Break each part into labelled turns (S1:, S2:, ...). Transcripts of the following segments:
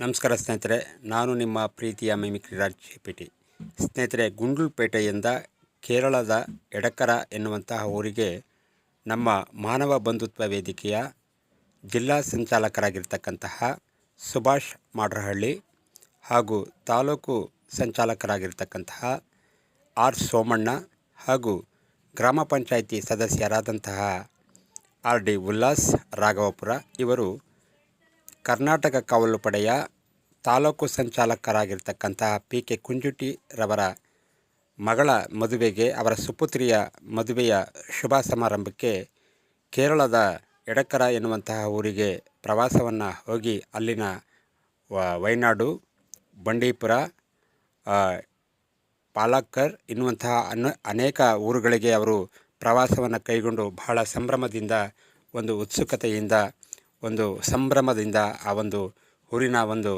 S1: ನಮಸ್ಕಾರ ಸ್ನೇಹಿತರೆ, ನಾನು ನಿಮ್ಮ ಪ್ರೀತಿಯ ಮಿಮಿಕ್ರಿ ರಾಜ್ ಟಿ ಸ್ನೇಹಿತರೆ ಗುಂಡ್ಲುಪೇಟೆಯಿಂದ ಕೇರಳದ ಎಡಕರ ಎನ್ನುವಂತಹ ಊರಿಗೆ ನಮ್ಮ ಮಾನವ ಬಂಧುತ್ವ ವೇದಿಕೆಯ ಜಿಲ್ಲಾ ಸಂಚಾಲಕರಾಗಿರ್ತಕ್ಕಂತಹ ಸುಭಾಷ್ ಮಾಡ್ರಹಳ್ಳಿ ಹಾಗೂ ತಾಲೂಕು ಸಂಚಾಲಕರಾಗಿರ್ತಕ್ಕಂತಹ ಆರ್ ಸೋಮಣ್ಣ ಹಾಗೂ ಗ್ರಾಮ ಪಂಚಾಯಿತಿ ಸದಸ್ಯರಾದಂತಹ ಆರ್ ಡಿ ಉಲ್ಲಾಸ್ ರಾಘವಪುರ ಇವರು ಕರ್ನಾಟಕ ಕಾವಲು ಪಡೆಯ ತಾಲೂಕು ಸಂಚಾಲಕರಾಗಿರ್ತಕ್ಕಂತಹ ಪಿ ಕೆ ಕುಂಜುಟಿರವರ ಮಗಳ ಮದುವೆಗೆ ಅವರ ಸುಪುತ್ರಿಯ ಮದುವೆಯ ಶುಭ ಸಮಾರಂಭಕ್ಕೆ ಕೇರಳದ ಎಡಕರ ಎನ್ನುವಂತಹ ಊರಿಗೆ ಪ್ರವಾಸವನ್ನು ಹೋಗಿ ಅಲ್ಲಿನ ವಯನಾಡು ಬಂಡೀಪುರ ಪಾಲಕ್ಕರ್ ಎನ್ನುವಂತಹ ಅನ ಅನೇಕ ಊರುಗಳಿಗೆ ಅವರು ಪ್ರವಾಸವನ್ನು ಕೈಗೊಂಡು ಬಹಳ ಸಂಭ್ರಮದಿಂದ ಒಂದು ಉತ್ಸುಕತೆಯಿಂದ ಒಂದು ಸಂಭ್ರಮದಿಂದ ಆ ಒಂದು ಊರಿನ ಒಂದು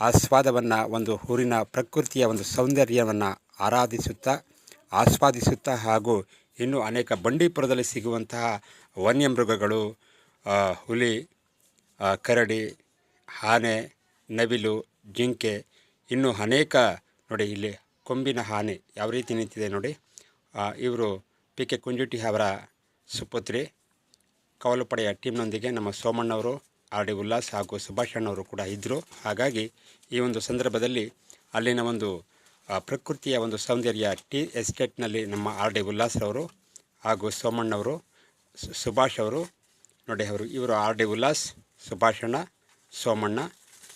S1: ಆಸ್ವಾದವನ್ನು, ಒಂದು ಊರಿನ ಪ್ರಕೃತಿಯ ಒಂದು ಸೌಂದರ್ಯವನ್ನು ಆರಾಧಿಸುತ್ತಾ, ಆಸ್ವಾದಿಸುತ್ತಾ ಹಾಗೂ ಇನ್ನೂ ಅನೇಕ ಬಂಡೀಪುರದಲ್ಲಿ ಸಿಗುವಂತಹ ವನ್ಯಮೃಗಗಳು ಹುಲಿ ಕರಡಿ, ಆನೆ, ನವಿಲು, ಜಿಂಕೆ, ಇನ್ನೂ ಅನೇಕ ನೋಡಿ ಇಲ್ಲಿ ಕೊಂಬಿನ ಆನೆ ಯಾವ ರೀತಿ ನಿಂತಿದೆ ನೋಡಿ ಇವರು ಪಿ ಕೆ ಕುಂಜುಟಿ ಅವರ ಸುಪುತ್ರಿ. ಕವಲು ಪಡೆಯ ಟೀಮ್ನೊಂದಿಗೆ ನಮ್ಮ ಸೋಮಣ್ಣವರು, ಆರ್ ಡಿ ಉಲ್ಲಾಸ್ ಹಾಗೂ ಸುಭಾಷ್ ಅಣ್ಣವರು ಕೂಡ ಇದ್ದರು ಹಾಗಾಗಿ ಈ ಒಂದು ಸಂದರ್ಭದಲ್ಲಿ ಅಲ್ಲಿನ ಒಂದು ಪ್ರಕೃತಿಯ ಒಂದು ಸೌಂದರ್ಯ ಟೀ ಎಸ್ಟೇಟ್ನಲ್ಲಿ ನಮ್ಮ ಆರ್ ಡಿ ಉಲ್ಲಾಸ್ರವರು ಹಾಗೂ ಸೋಮಣ್ಣವರು ಸುಭಾಷ್ ಅವರು, ನೋಡಿ ಅವರು, ಇವರು ಆರ್ ಡಿ ಉಲ್ಲಾಸ್ ಸುಭಾಷಣ್ಣ ಸೋಮಣ್ಣ,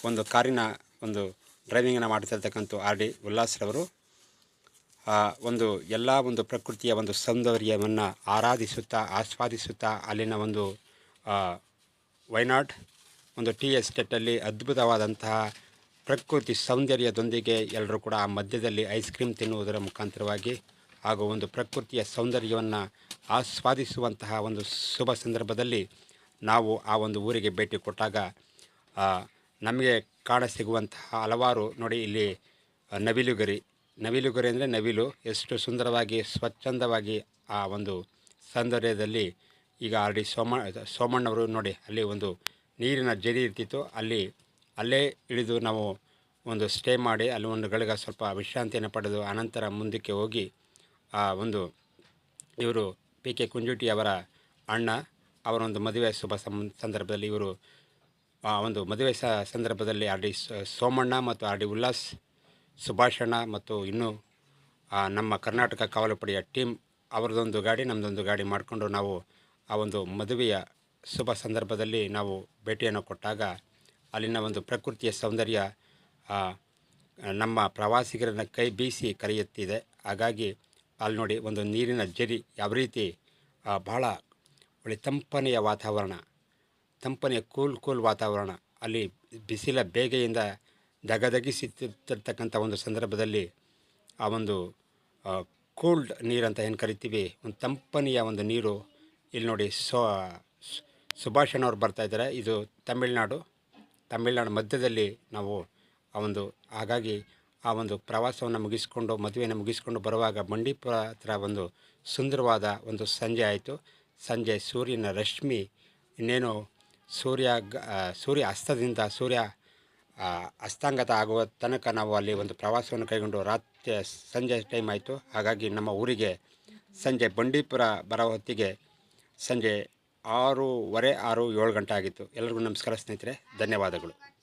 S1: ಒಂದು ಕಾರಿನ ಒಂದು ಡ್ರೈವಿಂಗನ್ನು ಮಾಡ್ತಿರ್ತಕ್ಕಂಥ ಆರ್ ಡಿ ಉಲ್ಲಾಸ್ರವರು ಒಂದು ಎಲ್ಲ ಒಂದು ಪ್ರಕೃತಿಯ ಒಂದು ಸೌಂದರ್ಯವನ್ನು ಆರಾಧಿಸುತ್ತಾ, ಆಸ್ವಾದಿಸುತ್ತಾ ಅಲ್ಲಿನ ಒಂದು ವೈನಾಡ್, ಒಂದು ಟಿ ಎಸ್ಟೇಟಲ್ಲಿ ಅದ್ಭುತವಾದಂತಹ ಪ್ರಕೃತಿ ಸೌಂದರ್ಯದೊಂದಿಗೆ ಎಲ್ಲರೂ ಕೂಡ ಆ ಮಧ್ಯದಲ್ಲಿ ಐಸ್ ಕ್ರೀಮ್ ತಿನ್ನುವುದರ ಮುಖಾಂತರವಾಗಿ ಹಾಗೂ ಒಂದು ಪ್ರಕೃತಿಯ ಸೌಂದರ್ಯವನ್ನು ಆಸ್ವಾದಿಸುವಂತಹ ಒಂದು ಶುಭ ಸಂದರ್ಭದಲ್ಲಿ ನಾವು ಆ ಒಂದು ಊರಿಗೆ ಭೇಟಿ ಕೊಟ್ಟಾಗ ನಮಗೆ ಕಾಣಸಿಗುವಂತಹ ಹಲವಾರು ನೋಡಿ ಇಲ್ಲಿ ನವಿಲುಗರಿ ನವಿಲುಗುರಿ ಅಂದರೆ ನವಿಲು. ಎಷ್ಟು ಸುಂದರವಾಗಿ, ಸ್ವಚ್ಛಂದವಾಗಿ ಆ ಒಂದು ಸೌಂದರ್ಯದಲ್ಲಿ ಈಗ ಆರ್ ಡಿ ಸೋಮ, ಸೋಮಣ್ಣವರು ನೋಡಿ, ಅಲ್ಲಿ ಒಂದು ನೀರಿನ ಜರಿ ಇರ್ತಿತ್ತು. ಅಲ್ಲಿ, ಅಲ್ಲೇ ಇಳಿದು ನಾವು ಒಂದು ಸ್ಟೇ ಮಾಡಿ, ಅಲ್ಲಿ ಒಂದು ಗಳಿಗ ಸ್ವಲ್ಪ ವಿಶ್ರಾಂತಿಯನ್ನು ಪಡೆದು ಅನಂತರ ಮುಂದಕ್ಕೆ ಹೋಗಿ ಆ ಒಂದು ಇವರು ಪಿ ಕೆ ಕುಂಜುಟಿ ಅವರ ಅಣ್ಣ ಅವರ ಒಂದು ಮದುವೆ ಶುಭ ಸಂದರ್ಭದಲ್ಲಿ ಇವರು ಆ ಒಂದು ಮದುವೆ ಸಂದರ್ಭದಲ್ಲಿ ಆರ್ ಡಿ ಸೋಮಣ್ಣ ಮತ್ತು ಆರ್ ಡಿ ಉಲ್ಲಾಸ್ ಸುಭಾಷಣ್ಣ ಮತ್ತು ಇನ್ನೂ ನಮ್ಮ ಕರ್ನಾಟಕ ಕಾವಲು ಪಡೆಯ ಟೀಮ್ ಅವರದೊಂದು ಗಾಡಿ ನಮ್ಮದೊಂದು ಗಾಡಿ ಮಾಡಿಕೊಂಡು ನಾವು ಆ ಒಂದು ಮದುವೆಯ ಶುಭ ಸಂದರ್ಭದಲ್ಲಿ ನಾವು ಭೇಟಿಯನ್ನು ಕೊಟ್ಟಾಗ ಅಲ್ಲಿನ ಒಂದು ಪ್ರಕೃತಿಯ ಸೌಂದರ್ಯ ನಮ್ಮ ಪ್ರವಾಸಿಗರನ್ನು ಕೈ ಬೀಸಿ ಕರೆಯುತ್ತಿದೆ. ಹಾಗಾಗಿ ಅಲ್ಲಿ ನೋಡಿ ಒಂದು ನೀರಿನ ಜರಿ ಯಾವ ರೀತಿ ಬಹಳ ಒಳ್ಳೆ ತಂಪನೆಯ ವಾತಾವರಣ, ತಂಪನೆಯ ಕೂಲ್ ಕೂಲ್ ವಾತಾವರಣ ಅಲ್ಲಿ ಬಿಸಿಲ ಬೇಗೆಯಿಂದ ದಗದಗಿಸುತ್ತಿರ್ತಕ್ಕಂಥ ಒಂದು ಸಂದರ್ಭದಲ್ಲಿ ಆ ಒಂದು ಕೋಲ್ಡ್ ಅಂತ ಏನು ಕರಿತೀವಿ? ಒಂದು ತಂಪನೆಯ ಒಂದು ನೀರು. ಇಲ್ಲಿ ನೋಡಿ ಸೊ ಬರ್ತಾ ಬರ್ತಾಯಿದ್ದಾರೆ ಇದು ತಮಿಳ್ನಾಡು. ತಮಿಳ್ನಾಡು ಮಧ್ಯದಲ್ಲಿ ನಾವು ಆ ಒಂದು, ಹಾಗಾಗಿ ಆ ಒಂದು ಪ್ರವಾಸವನ್ನು ಮುಗಿಸ್ಕೊಂಡು, ಮದುವೆಯನ್ನು ಮುಗಿಸ್ಕೊಂಡು ಬರುವಾಗ ಬಂಡೀಪುರ ಹತ್ರ ಒಂದು ಸುಂದರವಾದ ಒಂದು ಸಂಜೆ ಆಯಿತು. ಸಂಜೆ ಸೂರ್ಯನ ರಶ್ಮಿ ಇನ್ನೇನು ಸೂರ್ಯ ಸೂರ್ಯ ಅಸ್ತದಿಂದ ಸೂರ್ಯ ಅಸ್ತಾಂಗತ ಆಗುವ ತನಕ ನಾವು ಅಲ್ಲಿ ಒಂದು ಪ್ರವಾಸವನ್ನು ಕೈಗೊಂಡು ರಾತ್ರಿ, ಸಂಜೆ ಟೈಮ್ ಆಯಿತು. ಹಾಗಾಗಿ ನಮ್ಮ ಊರಿಗೆ ಸಂಜೆ ಬಂಡೀಪುರ ಬರೋ ಹೊತ್ತಿಗೆ ಸಂಜೆ ಆರೂವರೆ, ಆರು ಏಳು ಗಂಟೆ ಆಗಿತ್ತು. ಎಲ್ಲರಿಗೂ ನಮಸ್ಕಾರ ಸ್ನೇಹಿತರೆ. ಧನ್ಯವಾದಗಳು.